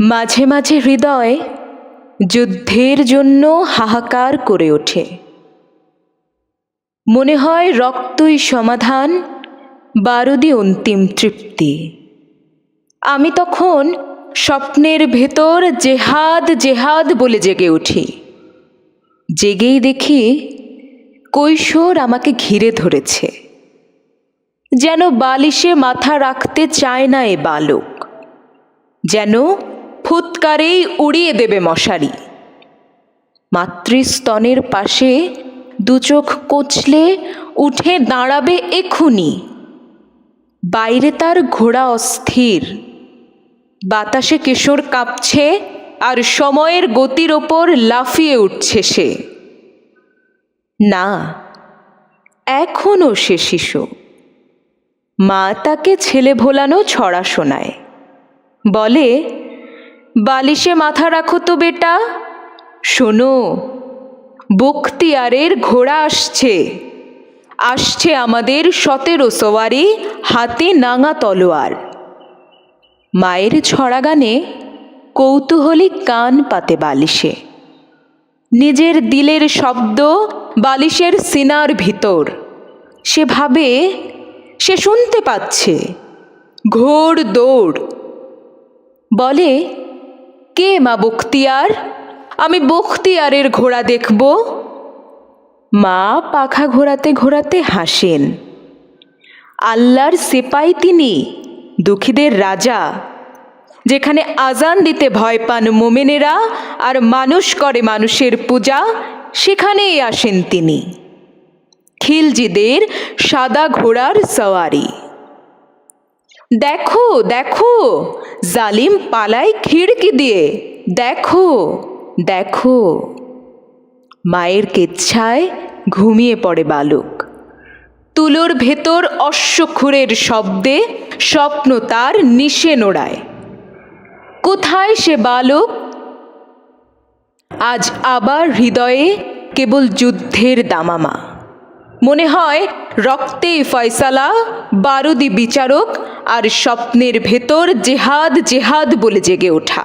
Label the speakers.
Speaker 1: মাঝে মাঝে হৃদয় যুদ্ধের জন্য হাহাকার করে ওঠে। মনে হয় রক্তই সমাধান বারুদি অন্তিম তৃপ্তি। আমি তখন স্বপ্নের ভেতর জেহাদ জেহাদ বলে জেগে উঠি। জেগেই দেখি কৈশোর আমাকে ঘিরে ধরেছে। যেন বালিশে মাথা রাখতে চায় না এ বালক। যেন ফুৎকারেই উড়িয়ে দেবে মশারি। মাতৃস্তনের পাশে দু চোখ কচলে উঠে দাঁড়াবে এখুনি। বাইরে তার ঘোড়া অস্থির। বাতাসে কিশোর কাঁপছে আর সময়ের গতির ওপর লাফিয়ে উঠছে সে। না এখনও সে শিশু। মা তাকে ছেলে ভোলানো ছড়া শোনায়। বলে বালিশে মাথা রাখো তো বেটা। শোনো বখতিয়ারের ঘোড়া আসছে। আসছে আমাদের সতেরো সোয়ারি হাতে নাঙা তলোয়ার। মায়ের ছড়া গানে কৌতূহলী কান পাতে বালিশে। নিজের দিলের শব্দ বালিশের সিনার ভিতর। সে ভাবে, সে শুনতে পাচ্ছে। ঘোর দৌড়। বলে কে মা বখতিয়ার? আমি বখতিয়ারের ঘোড়া দেখব। মা পাখা ঘোরাতে ঘোরাতে হাসেন। আল্লাহর সেপাই তিনি, দুঃখীদের রাজা। যেখানে আজান দিতে ভয় পান মোমেনেরা আর মানুষ করে মানুষের পূজা, সেখানেই আসেন তিনি। খিলজিদের সাদা ঘোড়ার সওয়ারি। দেখো দেখো, জালিম পালায় খিড়কি দিয়ে। দেখো দেখো। মায়ের কেচ্ছায় ঘুমিয়ে পড়ে বালক। তুলোর ভেতর অশ্বক্ষুরের শব্দে স্বপ্ন তার নিশে নোড়ায়। কোথায় সে বালক? আজ আবার হৃদয়ে কেবল যুদ্ধের দামামা। মনে হয় রক্তে ফয়সালা বারুদি বিচারক আর স্বপ্নের ভেতর জেহাদ জেহাদ বলে জেগে ওঠা।